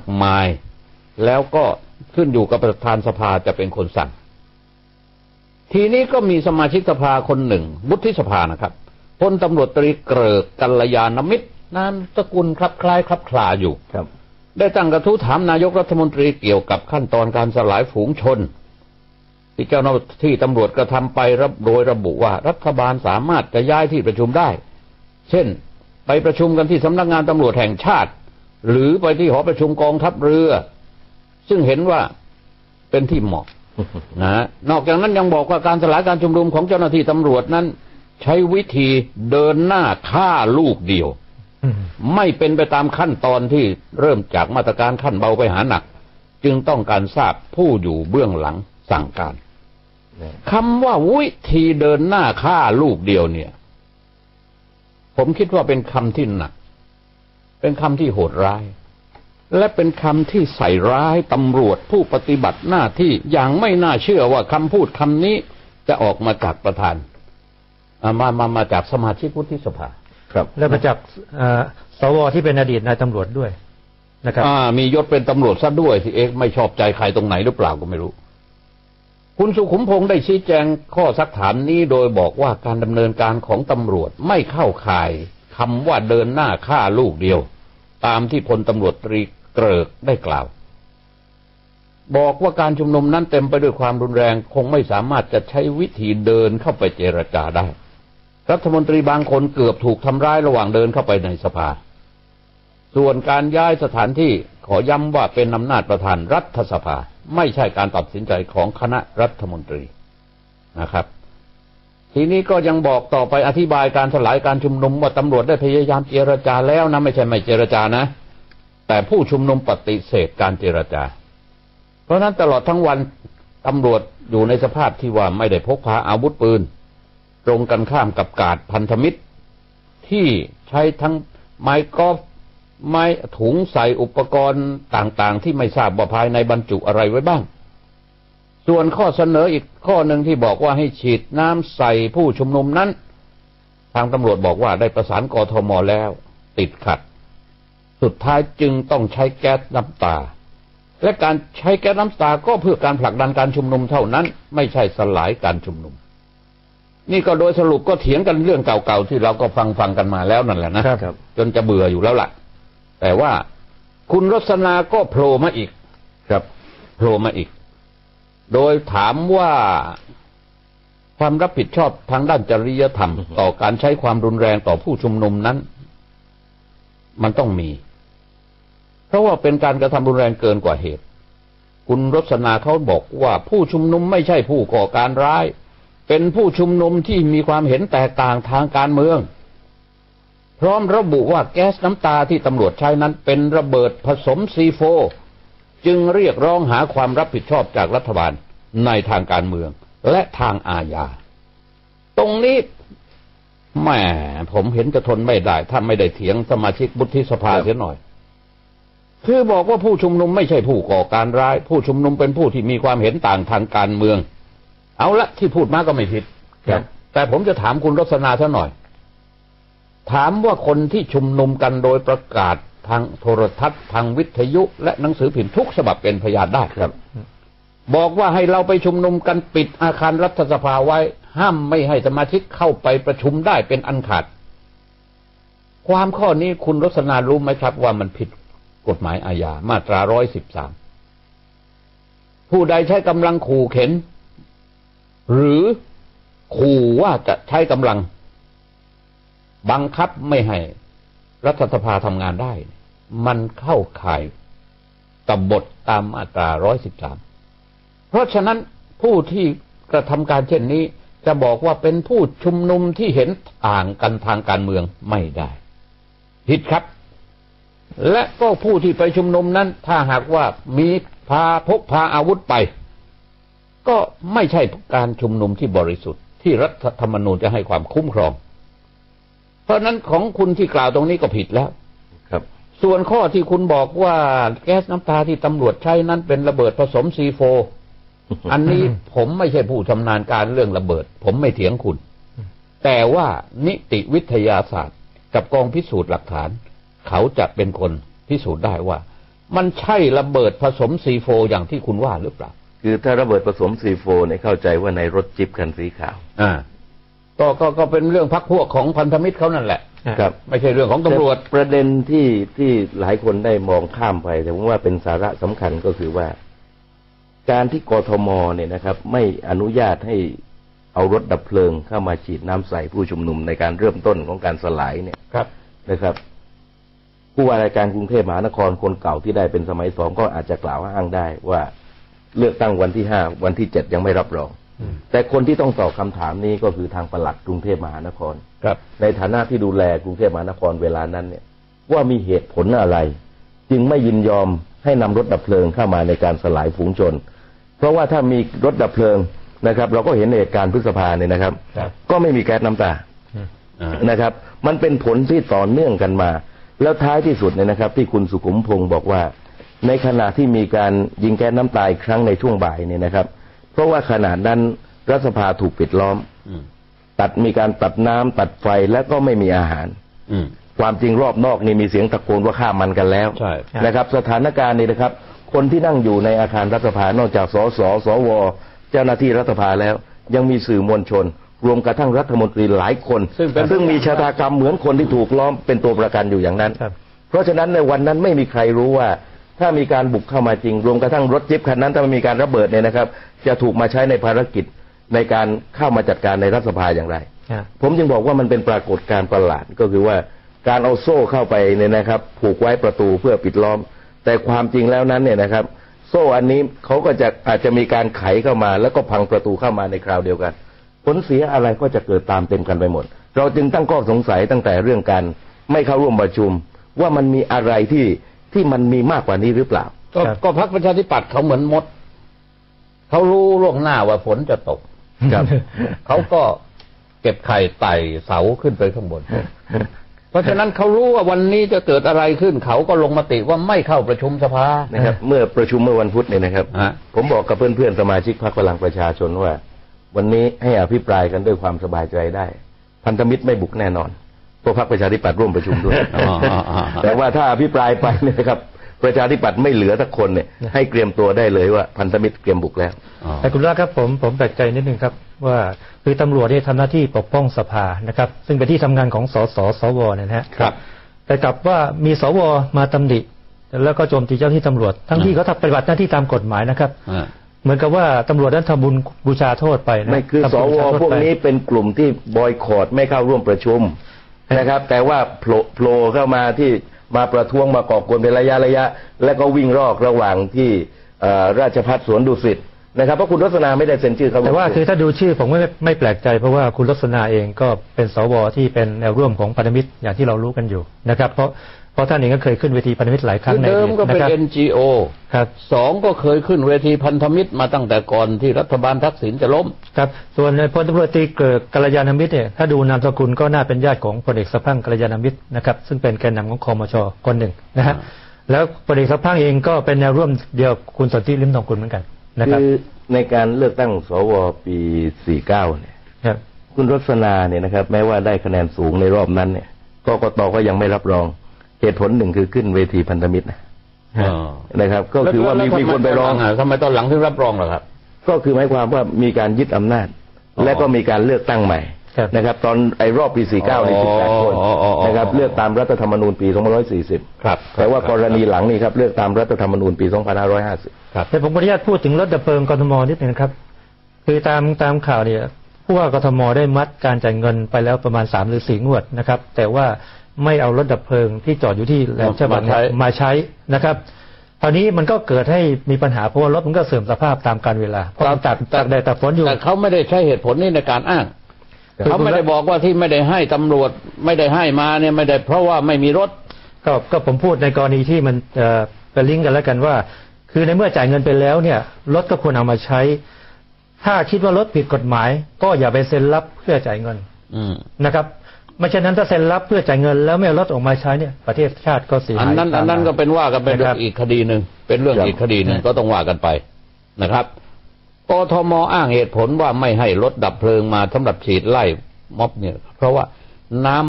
ากมาย แล้วก็ขึ้นอยู่กับประธานสภาจะเป็นคนสั่ง ทีนี้ก็มีสมาชิกสภาคนหนึ่งวุฒิสภานะครับพลตำรวจตรีเกริกกัลยาณมิตรนามสกุลคลับคล้ายคลับคลาอยู่ครับ ได้ตั้งกระทู้ถามนายกรัฐมนตรีเกี่ยวกับขั้นตอนการสลายฝูงชน ที่เจ้าหน้าที่ตำรวจกระทำไปรับโดยระบุว่ารัฐบาลสามารถจะย้ายที่ประชุมได้ เช่น ไปประชุมกันที่สำนักงานตำรวจแห่งชาติ หรือไปที่หอประชุมกองทัพเรือ ซึ่งเห็นว่าเป็นที่เหมาะนะฮะนอกจากนั้นยังบอกว่าการสลายการชุมนุมของเจ้าหน้าที่ตำรวจนั้น ใช้วิธีเดินหน้าฆ่าลูกเดียวไม่เป็นไปตามขั้นตอนที่เริ่มจากมาตรการขั้นเบาไปหาหนัก จึงต้องการทราบผู้อยู่เบื้องหลังสั่งการคำว่าวิธีเดินหน้าฆ่าลูกเดียวเนี่ย ผมคิดว่าเป็นคำที่หนัก เป็นคำที่โหดร้าย และเป็นคำที่ใส่ร้ายตำรวจผู้ปฏิบัติหน้าที่อย่างไม่น่าเชื่อว่าคำพูดคำนี้จะออกมาจากประธานอ่ามามามาจากสมาชิกวุฒิสภา ครับ และมาจากเอ่อสวที่เป็นอดีตนายตำรวจด้วยนะครับอ่ามียศเป็นตำรวจซะด้วยที่เอกไม่ชอบใจใครตรงไหนหรือเปล่าก็ไม่รู้ คุณสุขุมพงษ์ได้ชี้แจงข้อซักถามนี้โดยบอกว่าการดำเนินการของตำรวจไม่เข้าข่ายคำว่าเดินหน้าฆ่าลูกเดียว ตามที่พลตำรวจตรีเกริกได้กล่าว บอกว่าการชุมนุมนั้นเต็มไปด้วยความรุนแรงคงไม่สามารถจะใช้วิธีเดินเข้าไปเจรจาได้ รัฐมนตรีบางคนเกือบถูกทำร้ายระหว่างเดินเข้าไปในสภา ส่วนการย้ายสถานที่ขอย้ำว่าเป็นอำนาจประธานรัฐสภา ไม่ใช่การตัดสินใจของคณะรัฐมนตรีนะครับ ทีนี้ก็ยังบอกต่อไปอธิบายการสลายการชุมนุมว่าตำรวจได้พยายามเจรจาแล้วนะไม่ใช่ไม่เจรจานะ แต่ผู้ชุมนุมปฏิเสธการเจรจา เพราะนั้นตลอดทั้งวันตำรวจอยู่ในสภาพที่ว่าไม่ได้พกพาอาวุธปืน ตรงกันข้ามกับกาดพันธมิตร ที่ใช้ทั้งไม้กอล์ฟไม้ถุงใส่อุปกรณ์ต่างๆ ที่ไม่ทราบว่าภายในบรรจุอะไรไว้บ้าง ส่วนข้อเสนออีกข้อหนึ่งที่บอกว่าให้ฉีดน้ำใส่ผู้ชุมนุมนั้น ทางตำรวจบอกว่าได้ประสานกทมแล้ว ติดขัด สุดท้ายจึงต้องใช้แก๊สน้ำตา และการใช้แก๊สน้ำตาก็เพื่อการผลักดันการชุมนุมเท่านั้น ไม่ใช่สลายการชุมนุม นี่ก็โดยสรุปก็เถียงกันเรื่องเก่าๆที่เราก็ฟังฟังๆกันมาแล้วนั่นแหละนะครับจนจะเบื่ออยู่แล้วล่ะ แต่ว่าคุณรสนาก็โผล่มาอีก ครับโผล่มาอีก โดยถามว่าความรับผิดชอบทางด้านจริยธรรม ต่อการใช้ความรุนแรงต่อผู้ชุมนุมนั้น มันต้องมี เพราะว่าเป็นการกระทำรุนแรงเกินกว่าเหตุ คุณรสนาเขาบอกว่าผู้ชุมนุมไม่ใช่ผู้ก่อการร้าย เป็นผู้ชุมนุมที่มีความเห็นแตกต่างทางการเมือง พร้อมระบุว่าแก๊สน้ำตาที่ตำรวจใช้นั้นเป็นระเบิดผสมซีโฟ จึงเรียกร้องหาความรับผิดชอบจากรัฐบาลในทางการเมืองและทางอาญา ตรงนี้แหมผมเห็นจะทนไม่ได้ถ้าไม่ได้เถียงสมาชิกบุธิสภาเสียหน่อย คือบอกว่าผู้ชุมนุมไม่ใช่ผู้ก่อการร้าย ผู้ชุมนุมเป็นผู้ที่มีความเห็นต่างทางการเมือง เอาละที่พูดมาก็ไม่ผิดครับแต่ผมจะถามคุณรสนาซะหน่อย ถามว่าคนที่ชุมนุมกันโดยประกาศ ทางโทรทัศน์ ทางวิทยุ และหนังสือพิมพ์ทุกฉบับเป็นพยานได้ครับ บอกว่าให้เราไปชุมนุมกันปิดอาคารรัฐสภาไว้ ห้ามไม่ให้สมาชิกเข้าไปประชุมได้เป็นอันขาด ความข้อนี้คุณรสนารู้ไหมครับว่ามันผิดกฎหมายอาญามาตราร้อยสิบสามผู้ใดใช้กำลังขู่เข็น หรือขู่ว่าจะใช้กำลัง บังคับไม่ให้ รัฐสภาทำงานได้ มันเข้าข่ายกบฏตามมาตราร้อยสิบสามเพราะฉะนั้นผู้ที่กระทำการเช่นนี้จะบอกว่าเป็นผู้ชุมนุมที่เห็นต่างกันทางการเมืองไม่ได้ ผิดครับ และก็ผู้ที่ไปชุมนุมนั้น ถ้าหากว่ามีพาพกพาอาวุธไป ก็ไม่ใช่การชุมนุมที่บริสุทธิ์ที่รัฐธรรมนูญจะให้ความคุ้มครอง เพราะฉะนั้นของคุณที่กล่าวตรงนี้ก็ผิดแล้วครับ ส่วนข้อที่คุณบอกว่าแก๊สน้ำตาที่ตำรวจใช้นั้นเป็นระเบิดผสมซีโฟอันนี้ผมไม่ใช่ผู้ชำนาญการเรื่องระเบิด ผมไม่เถียงคุณ แต่ว่านิติวิทยาศาสตร์ กับกองพิสูจน์หลักฐาน เขาจะเป็นคนพิสูจน์ได้ว่า มันใช่ระเบิดผสมซีโฟอย่างที่คุณว่าหรือเปล่า คือถ้าระเบิดผสมซีโฟเนี่ยเข้าใจว่าในรถจิ๊บคันสีขาว อ่า ก็ก็ก็เป็นเรื่องพักพวกของพันธมิตรเขานั่นแหละ ครับ ไม่ใช่เรื่องของตำรวจแต่ประเด็นที่ที่หลายคนได้มองข้ามไป แต่ผมว่าเป็นสาระสำคัญก็คือว่า การที่กทมเนี่ยนะครับ ไม่อนุญาตให้เอารถดับเพลิงเข้ามาฉีดน้ำใส่ผู้ชุมนุมในการเริ่มต้นของการสลายเนี่ยครับ นะครับ ผู้ว่าราชการกรุงเทพมหานครคนเก่าที่ได้เป็นสมัยสองก็อาจจะกล่าวอ้างได้ว่าเลือกตั้งวันที่ห้าวันที่เจ็ดยังไม่รับรอง แต่คนที่ต้องตอบคำถามนี้ก็คือทางปลัดกรุงเทพมหานครครับ ในฐานะที่ดูแลกรุงเทพมหานครเวลานั้นเนี่ย ว่ามีเหตุผลอะไร จึงไม่ยินยอมให้นำรถดับเพลิงเข้ามาในการสลายฝูงชน เพราะว่าถ้ามีรถดับเพลิงนะครับ เราก็เห็นเหตุการณ์พฤษภาเนี่ยนะครับครับก็ไม่มีแก๊สน้ำตาอ่านะครับ มันเป็นผลที่ต่อเนื่องกันมา แล้วท้ายที่สุดเนี่ยนะครับ ที่คุณสุขุมพงศ์บอกว่า ในขณะที่มีการยิงแก๊สน้ำตาอีกครั้งในช่วงบ่ายเนี่ยนะครับ เพราะว่าขณะนั้นรัฐสภาถูกปิดล้อมอืมตัดมีการตัดน้ำตัดไฟและก็ไม่มีอาหาร อืมความจริงรอบนอกนี่มีเสียงตะโกนว่าฆ่ามันกันแล้วใช่นะครับ สถานการณ์นี่นะครับ คนที่นั่งอยู่ในอาคารรัฐสภานอกจากสสสว เจ้าหน้าที่รัฐสภาแล้ว ยังมีสื่อมวลชน รวมกระทั่งรัฐมนตรีหลายคน ซึ่งเป็นซึ่งมีชะตากรรมเหมือนคนที่ถูกล้อมเป็นตัวประกันอยู่อย่างนั้นครับเพราะฉะนั้นในวันนั้นไม่มีใครรู้ว่า ถ้ามีการบุกเข้ามาจริง รวมกระทั่งรถจิ๊บคันนั้นถ้ามันมีการระเบิดเนี่ยนะครับ จะถูกมาใช้ในภารกิจในการเข้ามาจัดการในรัฐสภาอย่างไรอ่าผมจึงบอกว่ามันเป็นปรากฏการณ์ประหลาดก็คือว่าการเอาโซ่เข้าไปเนี่ยนะครับ ผูกไว้ประตูเพื่อปิดล้อม แต่ความจริงแล้วนั้นเนี่ยนะครับ โซ่อันนี้เขาก็จะอาจจะมีการไขเข้ามา แล้วก็พังประตูเข้ามาในคราวเดียวกัน ผลเสียอะไรก็จะเกิดตามเต็มกันไปหมด เราจึงตั้งข้อสงสัยตั้งแต่เรื่องการไม่เข้าร่วมประชุม ว่ามันมีอะไรที่ ที่มันมีมากกว่านี้หรือเปล่า ก็ครับ ก็พักประชาธิปัตย์เขาเหมือนมด เขารู้ล่วงหน้าว่าฝนจะตก ครับ เขาก็เก็บไข่ไต่เสาขึ้นไปข้างบน เพราะฉะนั้นเขารู้ว่าวันนี้จะเกิดอะไรขึ้น เขาก็ลงมติว่าไม่เข้าประชุมสภา นะครับ เมื่อประชุมเมื่อวันพุธเนี่ยนะครับ ฮะ ผมบอกกับเพื่อนๆสมาชิกพรรคพลังประชาชนว่า วันนี้ให้อภิปรายกันด้วยความสบายใจได้ พันธมิตรไม่บุกแน่นอนเพราะพรรคประชาธิปัตย์ร่วมประชุมด้วยอ๋ออ๋ออ๋อแต่ว่าถ้าอภิปรายไปเนี่ยนะครับประชาธิปัตย์ไม่เหลือสักคนเนี่ยให้เตรียมตัวได้เลยว่าพันธมิตรเตรียมบุกแล้วอ๋อแต่คุณว่าครับผมผมแปลกใจนิดนึงครับ ว่าคือตำรวจที่ทำหน้าที่ปกป้องสภานะครับ ซึ่งเป็นที่ทำงานของสสสวเนี่ยนะฮะครับ แต่กลับว่ามีสวมาตำหนิแล้วก็โจมตีเจ้าที่ตำรวจ ทั้งที่เขาทำปฏิบัติหน้าที่ตามกฎหมายนะครับอ่าเหมือนกับว่าตำรวจนั้นทำบุญบูชาโทษไปนะไม่คือทำสบุญวบูชาโทษพวกไปนี้เป็นกลุ่มที่บอยคอรดไม่เข้าร่วมประชุม นะครับ แต่ว่าโผล่เข้ามาที่มาประท้วงมาก่อกวนเป็นระยะระยะ และก็วิ่งรอกระหว่างที่ราชพัฒสวนดุสิตนะครับเพราะคุณรสนาไม่ได้เซ็นชื่อเขาแต่ว่าคือถ้าดูชื่อผมไม่ไม่แปลกใจ เพราะว่าคุณลักษณาเองก็เป็นสวที่เป็นแนวร่วมของพันธมิตรอย่างที่เรารู้กันอยู่นะครับ เพราะ เพราะท่านเองก็เคยขึ้นเวทีพันธมิตรหลายครั้คืงอในเดิมก็เป็นนะครับ NGO ครับสองก็เคยขึ้นเวทีพันธมิตรมาตั้งแต่ก่อนที่รัฐบาลทักษิณจะล้มครับ ส่วนพลตำรวจตรีเกิดกัลยาณมิตรเนี่ยถ้าดูนามสกุลก็น่าเป็นญาติของพลเอกสะพรั่งกัลยาณมิตรนะครับซึ่งเป็นแกนนำของคอมชคนหนึ่งนะฮะอ่าแล้วพลเอกสะพรั่งเองก็เป็นแนวร่วมเดียวกับคุณสนธิลิมทองกุลเหมือนกันนะครับคือในการเลือกตั้งสวปี49เนี่ยครับคุณรสนาเนี่ยนะครับ แม้ว่าได้คะแนนสูงในรอบนั้นเนี่ยกกตก็ยังไม่รับรอง เหตุผลหนึ่งคือขึ้นเวทีพันธมิตรนะฮะนะครับ ก็คือว่ามีมีคนไปร้องทำไมตอนหลังถึงรับรองล่ะครับ ก็คือหมายความว่ามีการยึดอำนาจอ๋อและก็มีการเลือกตั้งใหม่ครับนะครับ ตอนไอ้รอบปี 49นี่18คนอ๋ออ๋ออ๋อนะครับ เลือกตามรัฐธรรมนูญปี 2540 ครับ แต่ว่ากรณีหลังนี่ครับ เลือกตามรัฐธรรมนูญปี 2550 ครับแต่ผมขออนุญาตพูดถึงรถดับเพลิงกทมนิดนึงนะครับ คือตามตามข่าวเนี่ยผู้ว่ากทมได้มัดการจ่ายเงินไปแล้วประมาณสามหรือสี่งวดนะครับ แต่ว่า ไม่เอารถดับเพลิงที่จอดอยู่ที่แหลมฉบังมาใช้มาใช้นะครับคราวนี้มันก็เกิดให้มีปัญหาเพราะว่ารถมันก็เสื่อมสภาพตามกาลเวลาเพราะมันตากตากแดดตากฝนอยู่แต่เขาไม่ได้ใช้เหตุผลนี้ในการอ้างครับเขาไม่ได้บอกว่าที่ไม่ได้ให้ตำรวจไม่ได้ให้มาเนี่ยไม่ได้เพราะว่าไม่มีรถก็ก็ผมพูดในกรณีที่มันเอ่อเป็นลิงก์กันแล้วกันว่า คือในเมื่อจ่ายเงินไปแล้วเนี่ยรถก็ควรเอามาใช้ ถ้าคิดว่ารถผิดกฎหมาย ก็อย่าไปเซ็นรับเพื่อจ่ายเงินอืมนะครับ ไม่เช่นนั้นถ้าเซ็นรับเพื่อจ่ายเงินแล้วไม่เอารถออกมาใช้เนี่ยประเทศชาติก็เสียหายอันนั้นตามอันนั้นมาก็เป็นว่ากันเป็นเรื่อนะครังบอีกคดีหนึ่งเป็นเรื่องครับอีกคดีหนึ่งนะก็ต้องว่ากันไปนะครับกทมอ้างเหตุผลว่าไม่ให้รถดับเพลิงมาสำหรับฉีดไล่ม็อบเนี่ย เพราะว่าน้ำ